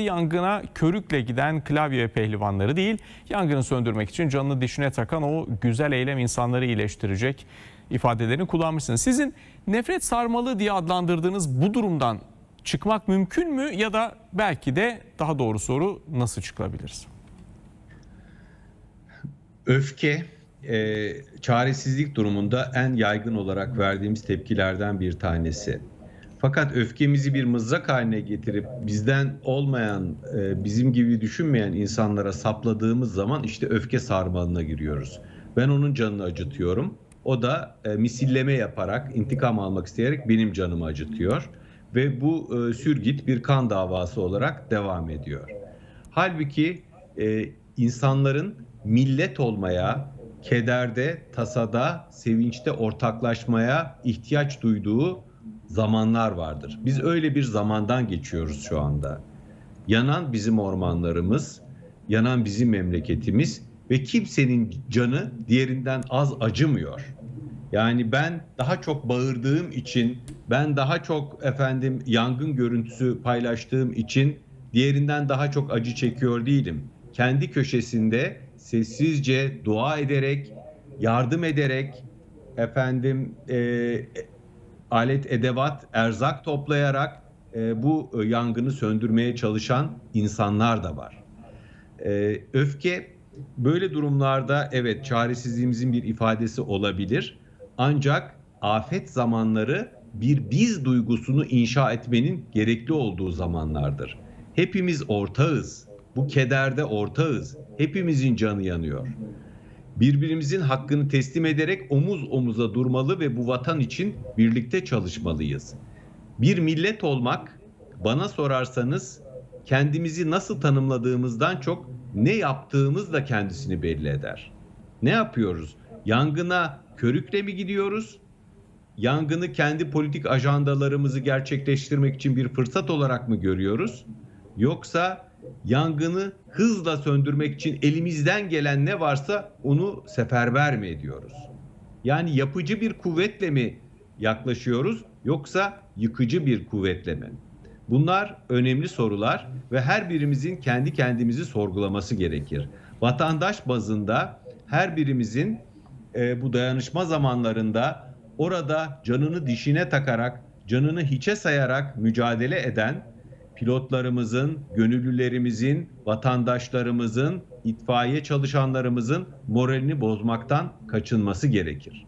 yangına körükle giden klavye pehlivanları değil, yangını söndürmek için canını dişine takan o güzel eylem insanları iyileştirecek ifadelerini kullanmışsınız. Sizin nefret sarmalı diye adlandırdığınız bu durumdan çıkmak mümkün mü ya da belki de daha doğru soru nasıl çıkabiliriz? Öfke e, çaresizlik durumunda en yaygın olarak verdiğimiz tepkilerden bir tanesi. Fakat öfkemizi bir mızrak haline getirip bizden olmayan, e, bizim gibi düşünmeyen insanlara sapladığımız zaman işte öfke sarmalına giriyoruz. Ben onun canını acıtıyorum. O da e, misilleme yaparak, intikam almak isteyerek benim canımı acıtıyor. Ve bu e, sürgit bir kan davası olarak devam ediyor. Halbuki insanların millet olmaya, kederde, tasada, sevinçte ortaklaşmaya ihtiyaç duyduğu zamanlar vardır. Biz öyle bir zamandan geçiyoruz şu anda. Yanan bizim ormanlarımız, yanan bizim memleketimiz ve kimsenin canı diğerinden az acımıyor. Yani ben daha çok bağırdığım için, ben daha çok efendim yangın görüntüsü paylaştığım için diğerinden daha çok acı çekiyor değilim. Kendi köşesinde sessizce dua ederek, yardım ederek, efendim e, alet edevat, erzak toplayarak e, bu e, yangını söndürmeye çalışan insanlar da var. E, öfke böyle durumlarda evet çaresizliğimizin bir ifadesi olabilir. Ancak afet zamanları bir biz duygusunu inşa etmenin gerekli olduğu zamanlardır. Hepimiz ortağız. Bu kederde ortağız. Hepimizin canı yanıyor. Birbirimizin hakkını teslim ederek omuz omuza durmalı ve bu vatan için birlikte çalışmalıyız. Bir millet olmak bana sorarsanız kendimizi nasıl tanımladığımızdan çok ne yaptığımız da kendisini belli eder. Ne yapıyoruz? Yangına körükle mi gidiyoruz? Yangını kendi politik ajandalarımızı gerçekleştirmek için bir fırsat olarak mı görüyoruz? Yoksa yangını hızla söndürmek için elimizden gelen ne varsa onu seferber mi ediyoruz? Yani yapıcı bir kuvvetle mi yaklaşıyoruz yoksa yıkıcı bir kuvvetle mi? Bunlar önemli sorular ve her birimizin kendi kendimizi sorgulaması gerekir. Vatandaş bazında her birimizin e, bu dayanışma zamanlarında orada canını dişine takarak, canını hiçe sayarak mücadele eden pilotlarımızın, gönüllülerimizin, vatandaşlarımızın, itfaiye çalışanlarımızın moralini bozmaktan kaçınması gerekir.